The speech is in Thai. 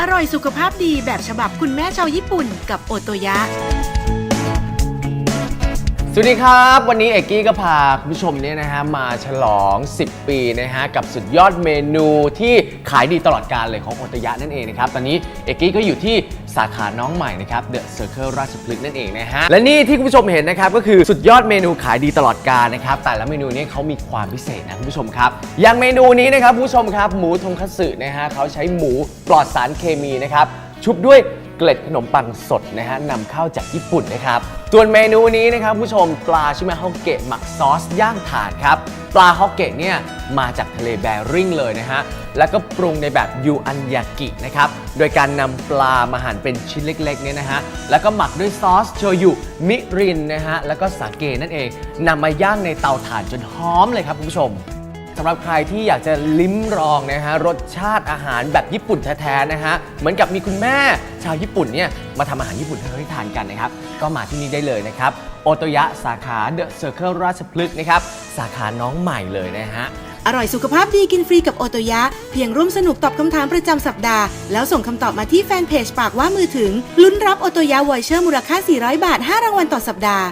อร่อยสุขภาพดีแบบฉบับคุณแม่ชาวญี่ปุ่นกับโอโตยะ สวัสดีครับ วันนี้เอกกี้ก็พาคุณผู้ชมเนี่ยนะฮะมาฉลอง 10 ปีนะฮะกับสุดยอดเมนูที่ขายดีตลอดการเลยของโอตยะนั่นเองนะครับตอนนี้เอกกี้ก็อยู่ที่สาขาน้องใหม่นะครับ The Circle ราชพฤกษ์นั่นเองนะฮะและนี่ที่คุณผู้ชมเห็นนะครับก็คือสุดยอดเมนูขายดีตลอดการนะครับแต่ละเมนูนี้เขามีความพิเศษนะคุณผู้ชมครับอย่างเมนูนี้นะครับคุณผู้ชมครับหมูทงคัตสึนะฮะเขาใช้หมูปลอดสารเคมีนะครับชุบด้วย เกล็ดขนมปังสดนะฮะนำเข้าจากญี่ปุ่นนะครับส่วนเมนูนี้นะครับผู้ชมปลาชิมาฮอกเกะหมักซอสย่างถ่านครับปลาฮอกเกะเนี่ยมาจากทะเลแบริ่งเลยนะฮะแล้วก็ปรุงในแบบยูอันยากินะครับโดยการนำปลามาหั่นเป็นชิ้นเล็กๆเนี่ยนะฮะแล้วก็หมักด้วยซอสโชยุมิรินนะฮะแล้วก็สาเกนั่นเองนำมาย่างในเตาถ่านจนหอมเลยครับคุณผู้ชม สำหรับใครที่อยากจะลิ้มลองนะฮะรสชาติอาหารแบบญี่ปุ่นแท้ๆนะฮะเหมือนกับมีคุณแม่ชาวญี่ปุ่นเนี่ยมาทำอาหารญี่ปุ่นให้เราได้ทานกันนะครับ ก็มาที่นี่ได้เลยนะครับโอโตยะสาขาเดอะเซอร์เคิลราชพฤกษ์นะครับสาขาน้องใหม่เลยนะฮะ อร่อยสุขภาพดีกินฟรีกับโอโตยะ เพียงร่วมสนุกตอบคำถามประจำสัปดาห์ แล้วส่งคำตอบมาที่แฟนเพจปากว่ามือถึง ลุ้นรับโอโตยะวอยเชอร์มูลค่า 400 บาท 5 รางวัลต่อสัปดาห์